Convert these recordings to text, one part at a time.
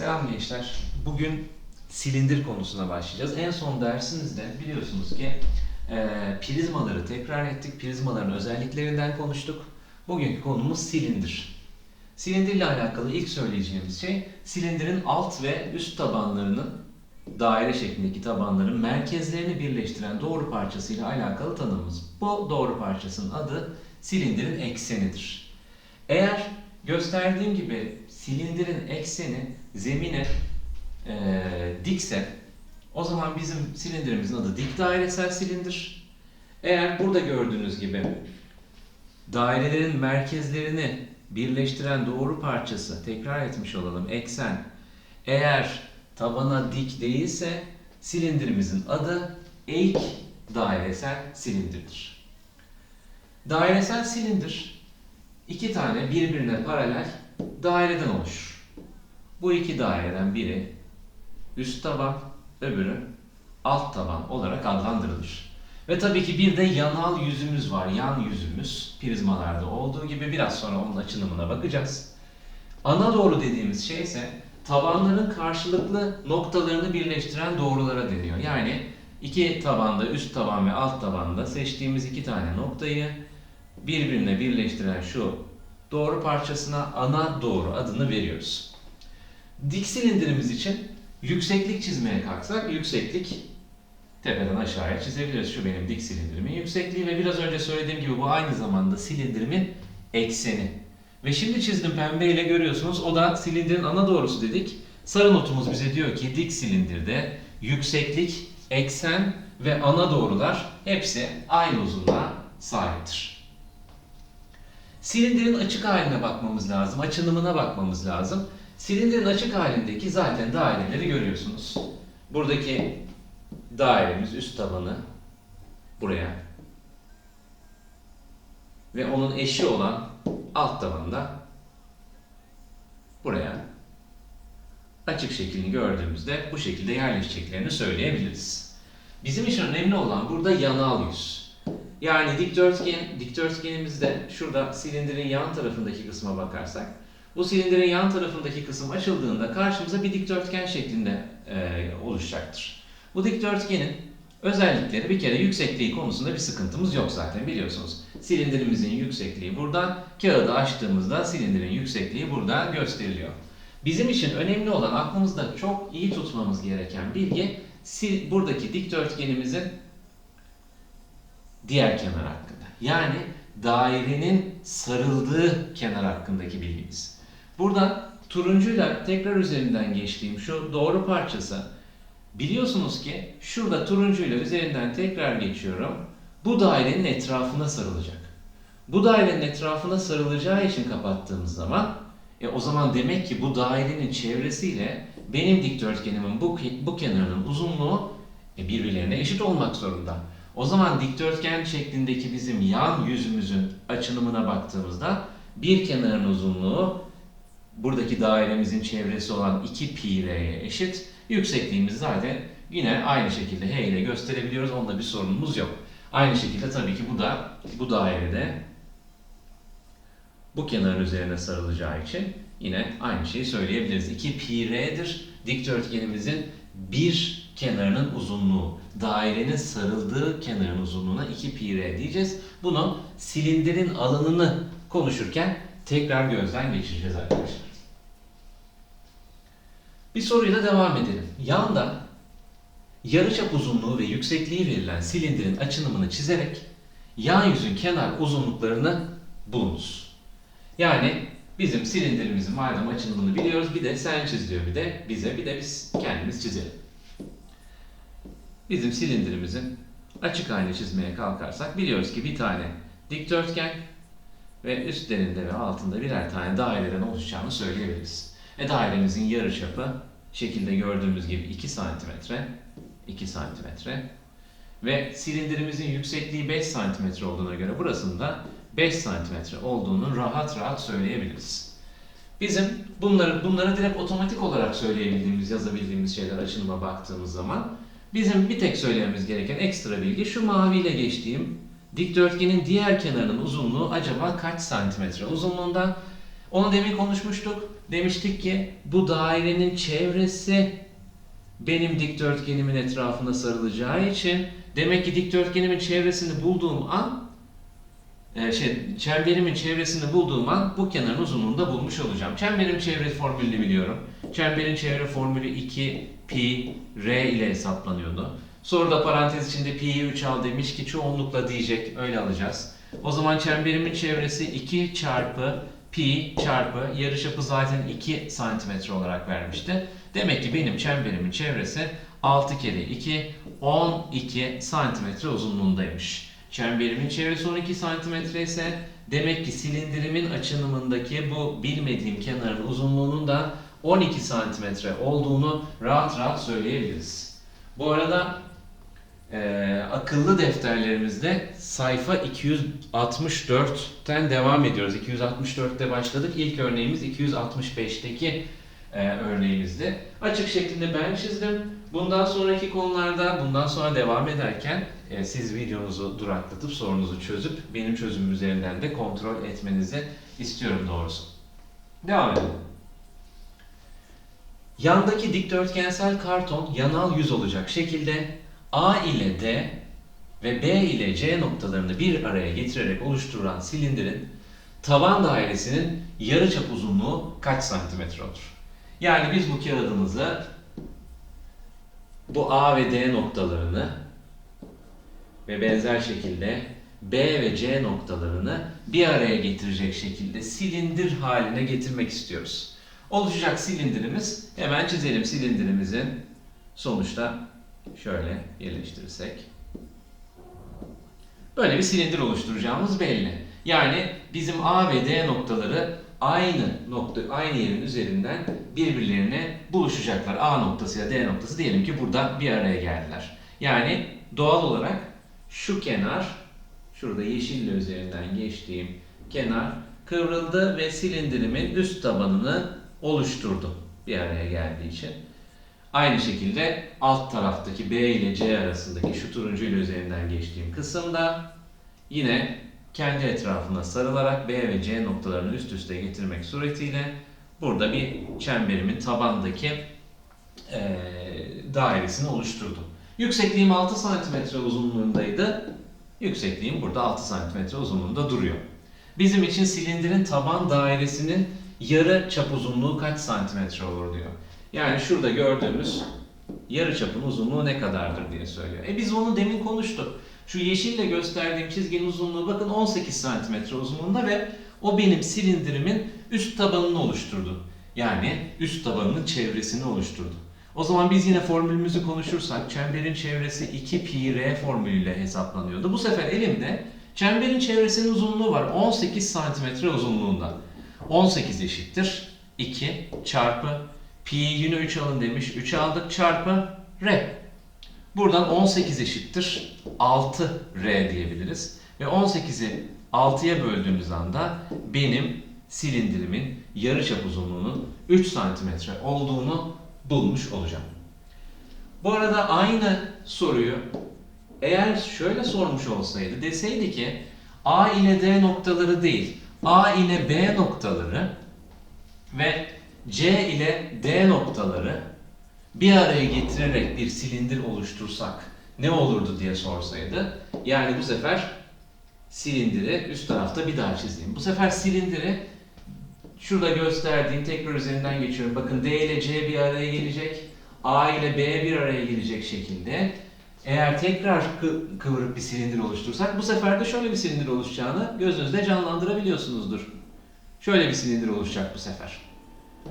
Selam gençler. Bugün silindir konusuna başlayacağız. En son dersimizde biliyorsunuz ki e, prizmaları tekrar ettik. Prizmaların özelliklerinden konuştuk. Bugünkü konumuz silindir. Silindirle alakalı ilk söyleyeceğimiz şey silindirin alt ve üst tabanlarının daire şeklindeki tabanların merkezlerini birleştiren doğru parçasıyla alakalı tanımımız. Bu doğru parçasının adı silindirin eksenidir. Eğer gösterdiğim gibi silindirin ekseni zemine e, dikse o zaman bizim silindirimizin adı dik dairesel silindir. Eğer burada gördüğünüz gibi dairelerin merkezlerini birleştiren doğru parçası tekrar etmiş olalım eksen eğer tabana dik değilse silindirimizin adı eğik dairesel silindirdir. Dairesel silindir iki tane birbirine paralel daireden oluşur. Bu iki daireden biri üst taban, öbürü alt taban olarak adlandırılır. Ve tabii ki bir de yanal yüzümüz var. Yan yüzümüz prizmalarda olduğu gibi biraz sonra onun açılımına bakacağız. Ana doğru dediğimiz şey ise tabanların karşılıklı noktalarını birleştiren doğrulara deniyor. Yani iki tabanda, üst taban ve alt tabanda seçtiğimiz iki tane noktayı birbirine birleştiren şu doğru parçasına ana doğru adını veriyoruz. Dik silindirimiz için yükseklik çizmeye kalksak yükseklik tepeden aşağıya çizebiliriz. Şu benim dik silindirimin yüksekliği ve biraz önce söylediğim gibi bu aynı zamanda silindirimin ekseni. Ve şimdi çizdim pembeyle görüyorsunuz o da silindirin ana doğrusu dedik. Sarı notumuz bize diyor ki dik silindirde yükseklik, eksen ve ana doğrular hepsi aynı uzunluğa sahiptir. Silindirin açık haline bakmamız lazım, açılımına bakmamız lazım. Silindirin açık halindeki zaten daireleri görüyorsunuz. Buradaki dairemiz üst tabanı buraya ve onun eşi olan alt tabanında buraya açık şeklini gördüğümüzde bu şekilde yerleşeceklerini söyleyebiliriz. Bizim için önemli olan burada yanal yüz. Yani dikdörtgen, dikdörtgenimizde şurada silindirin yan tarafındaki kısma bakarsak bu silindirin yan tarafındaki kısım açıldığında karşımıza bir dikdörtgen şeklinde e, oluşacaktır. Bu dikdörtgenin özellikleri bir kere yüksekliği konusunda bir sıkıntımız yok zaten biliyorsunuz. Silindirimizin yüksekliği buradan, kağıdı açtığımızda silindirin yüksekliği buradan gösteriliyor. Bizim için önemli olan aklımızda çok iyi tutmamız gereken bilgi buradaki dikdörtgenimizin diğer kenar hakkında. Yani dairenin sarıldığı kenar hakkındaki bilgimiz. Burada turuncuyla tekrar üzerinden geçtiğim şu doğru parçası biliyorsunuz ki şurada turuncuyla üzerinden tekrar geçiyorum. Bu dairenin etrafına sarılacak. Bu dairenin etrafına sarılacağı için kapattığımız zaman e o zaman demek ki bu dairenin çevresiyle benim dikdörtgenimin bu, bu kenarının uzunluğu e birbirlerine eşit olmak zorunda. O zaman dikdörtgen şeklindeki bizim yan yüzümüzün açılımına baktığımızda bir kenarın uzunluğu buradaki dairemizin çevresi olan 2 pi r'ye eşit. Yüksekliğimiz zaten yine aynı şekilde h ile gösterebiliyoruz. Onda bir sorunumuz yok. Aynı şekilde tabii ki bu da bu dairede bu kenarın üzerine sarılacağı için yine aynı şeyi söyleyebiliriz. 2 pi r'dir dikdörtgenimizin bir kenarının uzunluğu. Dairenin sarıldığı kenarın uzunluğuna 2 pi r diyeceğiz. Bunu silindirin alanını konuşurken tekrar gözden geçireceğiz arkadaşlar. Bir soruyla devam edelim. Yanda yarıçap uzunluğu ve yüksekliği verilen silindirin açınımını çizerek yan yüzün kenar uzunluklarını bulunuz. Yani bizim silindirimizin madem açılımını biliyoruz bir de sen çiz diyor bir de bize bir de biz kendimiz çizelim. Bizim silindirimizin açık halini çizmeye kalkarsak biliyoruz ki bir tane dikdörtgen ve üstlerinde ve altında birer tane daireden oluşacağını söyleyebiliriz. E dairemizin yarıçapı şekilde gördüğümüz gibi 2 santimetre, 2 santimetre ve silindirimizin yüksekliği 5 santimetre olduğuna göre burasında 5 santimetre olduğunu rahat rahat söyleyebiliriz. Bizim bunları bunları direkt otomatik olarak söyleyebildiğimiz, yazabildiğimiz şeyler açılıma baktığımız zaman bizim bir tek söylememiz gereken ekstra bilgi şu maviyle geçtiğim dikdörtgenin diğer kenarının uzunluğu acaba kaç santimetre uzunluğunda? Onu demin konuşmuştuk. Demiştik ki bu dairenin çevresi benim dikdörtgenimin etrafına sarılacağı için demek ki dikdörtgenimin çevresini bulduğum an e, şey, çemberimin çevresini bulduğum an bu kenarın uzunluğunu da bulmuş olacağım. Çemberin çevre formülünü biliyorum. Çemberin çevre formülü 2 pi r ile hesaplanıyordu. Soruda parantez içinde pi'yi 3 al demiş ki çoğunlukla diyecek öyle alacağız. O zaman çemberimin çevresi 2 çarpı pi çarpı yarıçapı zaten 2 santimetre olarak vermişti. Demek ki benim çemberimin çevresi 6 kere 2 12 santimetre uzunluğundaymış. Çemberimin çevresi 12 santimetre ise demek ki silindirimin açınımındaki bu bilmediğim kenarın uzunluğunun da 12 santimetre olduğunu rahat rahat söyleyebiliriz. Bu arada eee, akıllı defterlerimizde sayfa 264'ten devam ediyoruz. 264'te başladık. İlk örneğimiz 265'teki e, örneğimizdi. Açık şeklinde ben çizdim. Bundan sonraki konularda, bundan sonra devam ederken e, siz videonuzu duraklatıp sorunuzu çözüp benim çözümüm üzerinden de kontrol etmenizi istiyorum doğrusu. Devam edelim. Yandaki dikdörtgensel karton yanal yüz olacak şekilde A ile D ve B ile C noktalarını bir araya getirerek oluşturulan silindirin taban dairesinin yarıçap uzunluğu kaç santimetre olur? Yani biz bu kağıdımızı bu A ve D noktalarını ve benzer şekilde B ve C noktalarını bir araya getirecek şekilde silindir haline getirmek istiyoruz. Oluşacak silindirimiz hemen çizelim silindirimizin sonuçta şöyle yerleştirirsek. Böyle bir silindir oluşturacağımız belli. Yani bizim A ve D noktaları aynı nokta aynı yerin üzerinden birbirlerine buluşacaklar. A noktası ya D noktası diyelim ki burada bir araya geldiler. Yani doğal olarak şu kenar şurada yeşille üzerinden geçtiğim kenar kıvrıldı ve silindirimin üst tabanını oluşturdu bir araya geldiği için. Aynı şekilde alt taraftaki B ile C arasındaki şu turuncu ile üzerinden geçtiğim kısımda yine kendi etrafına sarılarak B ve C noktalarını üst üste getirmek suretiyle burada bir çemberimin tabandaki eee, dairesini oluşturdu. Yüksekliğim 6 cm uzunluğundaydı. Yüksekliğim burada 6 cm uzunluğunda duruyor. Bizim için silindirin taban dairesinin yarı çap uzunluğu kaç santimetre olur diyor. Yani şurada gördüğümüz yarı çapın uzunluğu ne kadardır diye söylüyor. E biz onu demin konuştuk. Şu yeşille gösterdiğim çizginin uzunluğu bakın 18 santimetre uzunluğunda ve o benim silindirimin üst tabanını oluşturdu. Yani üst tabanının çevresini oluşturdu. O zaman biz yine formülümüzü konuşursak çemberin çevresi 2 pi r formülüyle hesaplanıyordu. Bu sefer elimde çemberin çevresinin uzunluğu var 18 santimetre uzunluğunda. 18 eşittir 2 çarpı pi yine 3 alın demiş 3 aldık çarpı r. Buradan 18 eşittir 6 r diyebiliriz. Ve 18'i 6'ya böldüğümüz anda benim silindirimin yarıçap uzunluğunun 3 santimetre olduğunu bulmuş olacağım. Bu arada aynı soruyu eğer şöyle sormuş olsaydı deseydi ki A ile D noktaları değil A ile B noktaları ve C ile D noktaları bir araya getirerek bir silindir oluştursak ne olurdu diye sorsaydı. Yani bu sefer silindiri üst tarafta bir daha çizeyim. Bu sefer silindiri şurada gösterdiğim tekrar üzerinden geçiyorum. Bakın D ile C bir araya gelecek. A ile B bir araya gelecek şekilde. Eğer tekrar kı- kıvırıp bir silindir oluştursak bu sefer de şöyle bir silindir oluşacağını gözünüzde canlandırabiliyorsunuzdur. Şöyle bir silindir oluşacak bu sefer.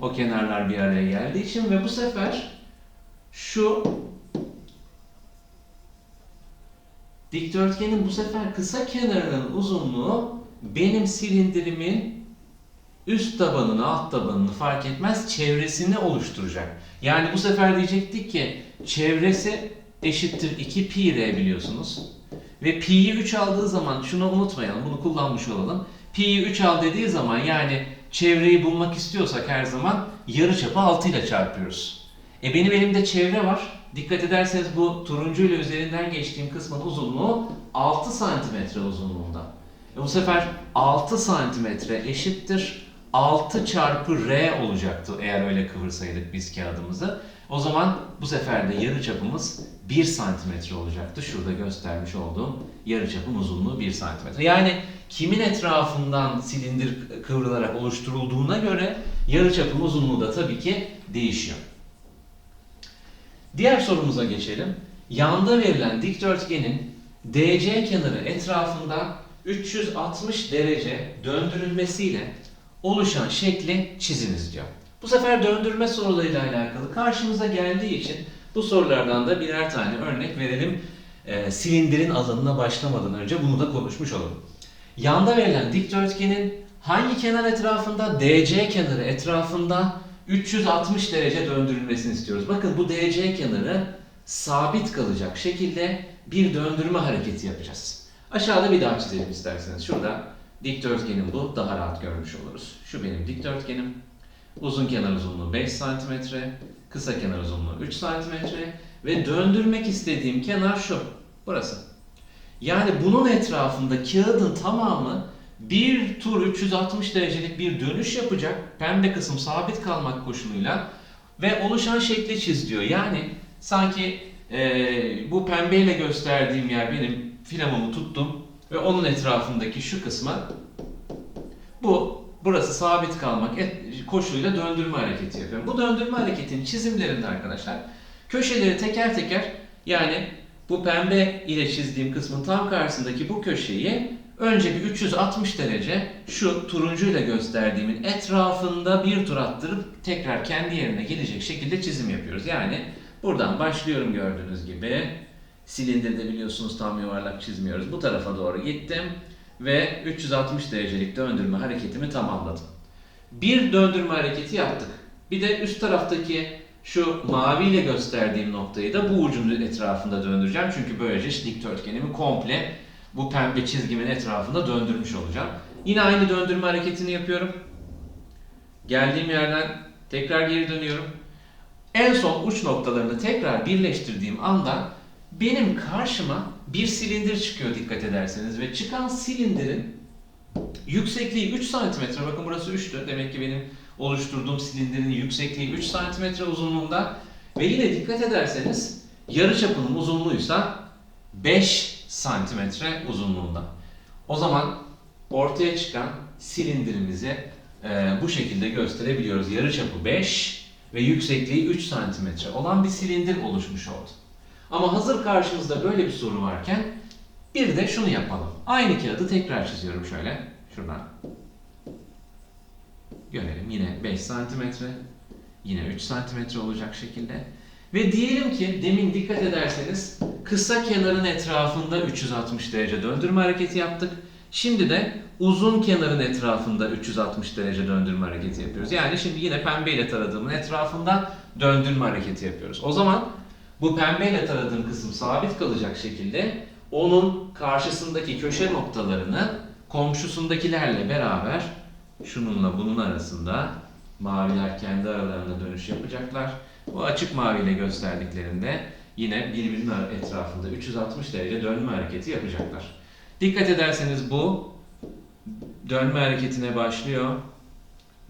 O kenarlar bir araya geldiği için ve bu sefer şu dikdörtgenin bu sefer kısa kenarının uzunluğu benim silindirimin üst tabanını, alt tabanını fark etmez çevresini oluşturacak. Yani bu sefer diyecektik ki çevresi eşittir 2 pi r biliyorsunuz. Ve pi'yi 3 aldığı zaman şunu unutmayalım, bunu kullanmış olalım. Pi'yi 3 al dediği zaman yani çevreyi bulmak istiyorsak her zaman yarıçapı 6 ile çarpıyoruz. E benim elimde çevre var. Dikkat ederseniz bu turuncu ile üzerinden geçtiğim kısmın uzunluğu 6 santimetre uzunluğunda. E bu sefer 6 santimetre eşittir 6 çarpı R olacaktı eğer öyle kıvırsaydık biz kağıdımızı. O zaman bu sefer de yarı çapımız 1 santimetre olacaktı. Şurada göstermiş olduğum yarı çapın uzunluğu 1 santimetre. Yani kimin etrafından silindir kıvrılarak oluşturulduğuna göre yarı çapın uzunluğu da tabii ki değişiyor. Diğer sorumuza geçelim. Yanda verilen dikdörtgenin DC kenarı etrafında 360 derece döndürülmesiyle oluşan şekli çiziniz diyor. Bu sefer döndürme sorularıyla alakalı karşımıza geldiği için bu sorulardan da birer tane örnek verelim. Ee, silindirin alanına başlamadan önce bunu da konuşmuş olalım. Yanda verilen dikdörtgenin hangi kenar etrafında? DC kenarı etrafında 360 derece döndürülmesini istiyoruz. Bakın bu DC kenarı sabit kalacak şekilde bir döndürme hareketi yapacağız. Aşağıda bir daha çizelim isterseniz. Şurada dikdörtgenim bu. Daha rahat görmüş oluruz. Şu benim dikdörtgenim. Uzun kenar uzunluğu 5 cm, kısa kenar uzunluğu 3 cm ve döndürmek istediğim kenar şu. Burası. Yani bunun etrafında kağıdın tamamı bir tur 360 derecelik bir dönüş yapacak. Pembe kısım sabit kalmak koşuluyla ve oluşan şekli çiz diyor. Yani sanki e, bu pembeyle gösterdiğim yer benim filamomu tuttum ve onun etrafındaki şu kısma bu burası sabit kalmak et, koşuluyla döndürme hareketi yapıyorum. Bu döndürme hareketinin çizimlerinde arkadaşlar köşeleri teker teker yani bu pembe ile çizdiğim kısmın tam karşısındaki bu köşeyi önce bir 360 derece şu turuncuyla gösterdiğimin etrafında bir tur attırıp tekrar kendi yerine gelecek şekilde çizim yapıyoruz. Yani buradan başlıyorum gördüğünüz gibi. Silindirde biliyorsunuz tam yuvarlak çizmiyoruz. Bu tarafa doğru gittim ve 360 derecelik döndürme hareketimi tamamladım. Bir döndürme hareketi yaptık. Bir de üst taraftaki şu maviyle gösterdiğim noktayı da bu ucun etrafında döndüreceğim. Çünkü böylece dikdörtgenimi komple bu pembe çizgimin etrafında döndürmüş olacağım. Yine aynı döndürme hareketini yapıyorum. Geldiğim yerden tekrar geri dönüyorum. En son uç noktalarını tekrar birleştirdiğim anda benim karşıma bir silindir çıkıyor dikkat ederseniz ve çıkan silindirin yüksekliği 3 cm. Bakın burası 3'tü. Demek ki benim oluşturduğum silindirin yüksekliği 3 cm uzunluğunda ve yine dikkat ederseniz yarı çapının uzunluğuysa 5 santimetre uzunluğunda. O zaman ortaya çıkan silindirimizi e, bu şekilde gösterebiliyoruz. Yarı çapı 5 ve yüksekliği 3 santimetre olan bir silindir oluşmuş oldu. Ama hazır karşımızda böyle bir soru varken bir de şunu yapalım. Aynı kağıdı tekrar çiziyorum şöyle. Şuradan. Görelim yine 5 santimetre. Yine 3 santimetre olacak şekilde. Ve diyelim ki demin dikkat ederseniz kısa kenarın etrafında 360 derece döndürme hareketi yaptık. Şimdi de uzun kenarın etrafında 360 derece döndürme hareketi yapıyoruz. Yani şimdi yine pembeyle taradığımın etrafında döndürme hareketi yapıyoruz. O zaman bu pembeyle taradığım kısım sabit kalacak şekilde onun karşısındaki köşe noktalarını komşusundakilerle beraber şununla bunun arasında maviler kendi aralarında dönüş yapacaklar. Bu açık maviyle gösterdiklerinde yine birbirinin etrafında 360 derece dönme hareketi yapacaklar. Dikkat ederseniz bu dönme hareketine başlıyor.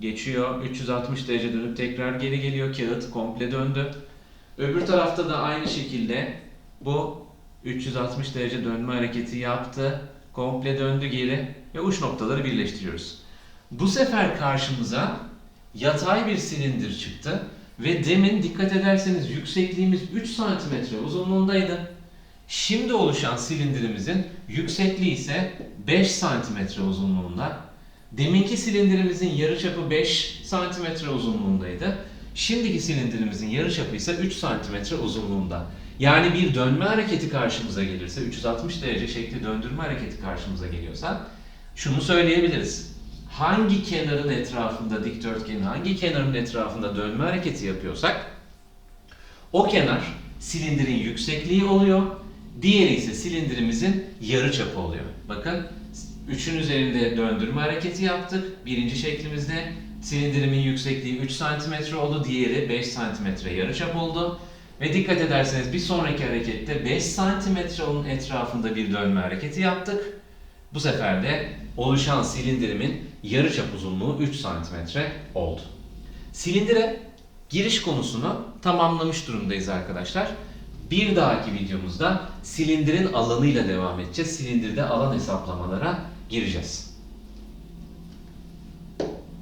Geçiyor. 360 derece dönüp tekrar geri geliyor. Kağıt komple döndü. Öbür tarafta da aynı şekilde bu 360 derece dönme hareketi yaptı. Komple döndü geri ve uç noktaları birleştiriyoruz. Bu sefer karşımıza yatay bir silindir çıktı ve demin dikkat ederseniz yüksekliğimiz 3 cm uzunluğundaydı. Şimdi oluşan silindirimizin yüksekliği ise 5 cm uzunluğunda. Deminki silindirimizin yarıçapı 5 cm uzunluğundaydı. Şimdiki silindirimizin yarıçapı ise 3 cm uzunluğunda. Yani bir dönme hareketi karşımıza gelirse, 360 derece şekli döndürme hareketi karşımıza geliyorsa şunu söyleyebiliriz. Hangi kenarın etrafında dikdörtgenin hangi kenarın etrafında dönme hareketi yapıyorsak o kenar silindirin yüksekliği oluyor. Diğeri ise silindirimizin yarıçapı oluyor. Bakın 3'ün üzerinde döndürme hareketi yaptık. Birinci şeklimizde silindirimin yüksekliği 3 cm oldu. Diğeri 5 cm yarıçap oldu. Ve dikkat ederseniz bir sonraki harekette 5 cm onun etrafında bir dönme hareketi yaptık. Bu sefer de oluşan silindirimin yarıçap uzunluğu 3 cm oldu. Silindire giriş konusunu tamamlamış durumdayız arkadaşlar. Bir dahaki videomuzda silindirin alanıyla devam edeceğiz. Silindirde alan hesaplamalara gireceğiz.